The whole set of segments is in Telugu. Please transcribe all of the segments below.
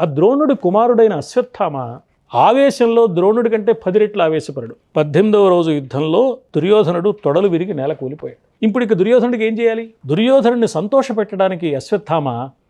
ఆ ద్రోణుడి కుమారుడైన అశ్వత్థామ ఆవేశంలో ద్రోణుడి కంటే పది రెట్లు ఆవేశపరుడు. పద్దెనిమిదవ రోజు యుద్ధంలో దుర్యోధనుడు తొడలు విరిగి నేల కూలిపోయాడు. ఇప్పుడు ఇక దుర్యోధనుడికి ఏం చేయాలి? దుర్యోధనుడిని సంతోషపెట్టడానికి అశ్వత్థామ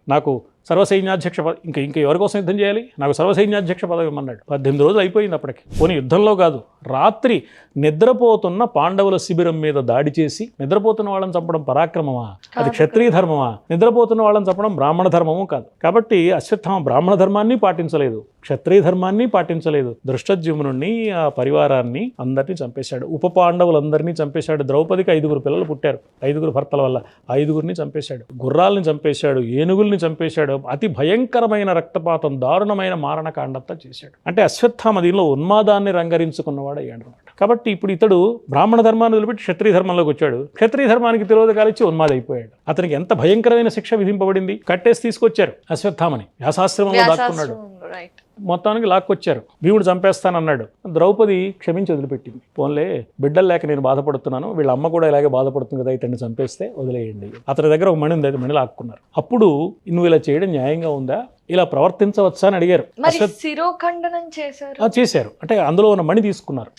నాకు సర్వసైన్యాధ్యక్ష పద ఇంకా ఇంకా ఎవరి కోసం యుద్ధం చేయాలి? నాకు సర్వసైన్యాధ్యక్ష పదవి ఇమ్మన్నాడు పద్దెనిమిది రోజులు అయిపోయింది అప్పటికి. పోనీ యుద్ధంలో కాదు రాత్రి నిద్రపోతున్న పాండవుల శిబిరం మీద దాడి చేసి నిద్రపోతున్న వాళ్ళని చంపడం పరాక్రమమా? అది క్షత్రియ ధర్మమా? నిద్రపోతున్న వాళ్ళని చంపడం బ్రాహ్మణ ధర్మము కాదు. కాబట్టి అశ్వత్థామ బ్రాహ్మణ ధర్మాన్ని పాటించలేదు. క్షత్రియ ధర్మాన్ని పాటించలేదు. దృష్టజ్యుమ్నుణ్ణి ఆ పరివారాన్ని అందరినీ చంపేశాడు. ఉప పాండవులందరినీ చంపేశాడు. ద్రౌపదికి ఐదుగురు పిల్లలు పుట్టారు. ఐదుగురు భర్తల వల్ల ఐదుగురిని చంపేశాడు. గుర్రాలని చంపేశాడు. ఏనుగుల్ని చంపేశాడు. అతి భయంకరమైన రక్తపాతం దారుణమైన మారణకాండంతా చేశాడు. అంటే అశ్వత్థామ దీనిలో ఉన్మాదాన్ని రంగరించుకున్నవాడు అయ్యాడు అనమాట కాబట్టి ఇప్పుడు ఇతడు బ్రాహ్మణ ధర్మాన్ని వదిలిపెట్టి క్షత్రియ ధర్మంలోకి వచ్చాడు. క్షత్రియ ధర్మానికి తిరోధకాలిచ్చి ఉన్మాదైపోయాడు. అతనికి ఎంత భయంకరమైన శిక్ష విధింపబడింది? కట్టేసి తీసుకొచ్చారు అశ్వత్థామని వ్యాసాశ్రమంలో దాక్కున్నాడు. రైట్ మొత్తానికి లాక్కొచ్చారు. భీముడు చంపేస్తానన్నాడు. ద్రౌపది క్షమించి వదిలిపెట్టింది. పోన్లే బిడ్డలు లేక నేను బాధపడుతున్నాను. వీళ్ళ అమ్మ కూడా ఇలాగే బాధపడుతుంది కదా ఇతన్ని చంపేస్తే వదిలేయండి. అతని దగ్గర ఒక మణి ఉంది అది మణి లాక్కున్నారు. అప్పుడు నువ్వు ఇలా చేయడం న్యాయంగా ఉందా? ఇలా ప్రవర్తించవచ్చా అని అడిగారు. శిరోఖండనం చేశారు? చేశారు. అంటే అందులో ఉన్న మణి తీసుకున్నారు.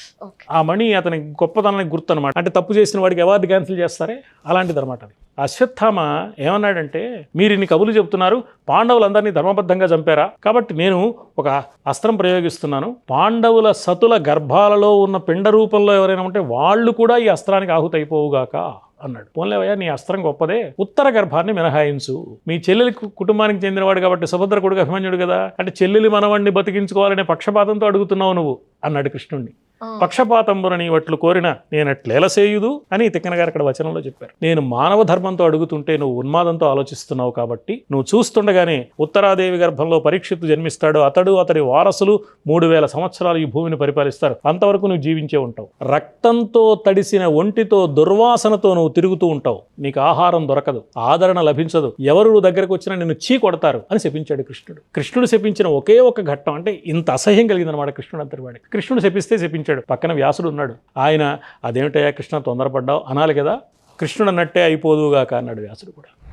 ఆ మణి అతని గొప్పతనానికి గుర్తు అనమాట అంటే తప్పు చేసిన వాడికి అవార్డు క్యాన్సిల్ చేస్తారే? అలాంటిది అనమాట అది. అశ్వత్థామ ఏమన్నాడంటే మీరు ఇన్ని కబులు చెబుతున్నారు పాండవులందరినీ ధర్మబద్ధంగా చంపారా? కాబట్టి నేను ఒక అస్త్రం ప్రయోగిస్తున్నాను. పాండవుల సతుల గర్భాలలో ఉన్న పిండ రూపంలో ఎవరైనా ఉంటే వాళ్ళు కూడా ఈ అస్త్రానికి ఆహుతైపోవుగాక అన్నాడు. పోన్లేవయ్యా నీ అస్త్రం గొప్పదే. ఉత్తర గర్భాన్ని మినహాయించు. మీ చెల్లెలి కుటుంబానికి చెందినవాడు కాబట్టి సుభద్ర కొడుకు అభిమన్యుడు కదా. అంటే చెల్లెలి మనవాడిని బతికించుకోవాలనే పక్షపాతంతో అడుగుతున్నావు నువ్వు అన్నాడు కృష్ణుణ్ణి. పక్షపాతంబురని వట్లు కోరిన నేనట్లేలసేయుదు అని తిక్కన గారు వచనంలో చెప్పారు. నేను మానవ ధర్మంతో అడుగుతుంటే నువ్వు ఉన్మాదంతో ఆలోచిస్తున్నావు కాబట్టి నువ్వు చూస్తుండగానే ఉత్తరాదేవి గర్భంలో పరీక్షిత్తు జన్మిస్తాడు. అతడు అతడి వారసులు మూడు వేల సంవత్సరాలు ఈ భూమిని పరిపాలిస్తారు. అంతవరకు నువ్వు జీవించే ఉంటావు. రక్తంతో తడిసిన ఒంటితో దుర్వాసనతో నువ్వు తిరుగుతూ ఉంటావు. నీకు ఆహారం దొరకదు. ఆదరణ లభించదు. ఎవరు దగ్గరకు వచ్చినా నిన్ను చీ కొడతారు అని శపించాడు కృష్ణుడు. కృష్ణుడు శపించిన ఒకే ఒక ఘట్టం అంటే ఇంత అసహ్యం కలిగిందనమాట కృష్ణుడు అంతటి వాడికి. కృష్ణుడు శపిస్తే శపించాడు. పక్కన వ్యాసుడు ఉన్నాడు. ఆయన అదేమిటయ్యా కృష్ణ తొందరపడ్డావు? అనాలి కదా. కృష్ణుడు అన్నట్టే అయిపోదుగాక అన్నాడు వ్యాసుడు కూడా.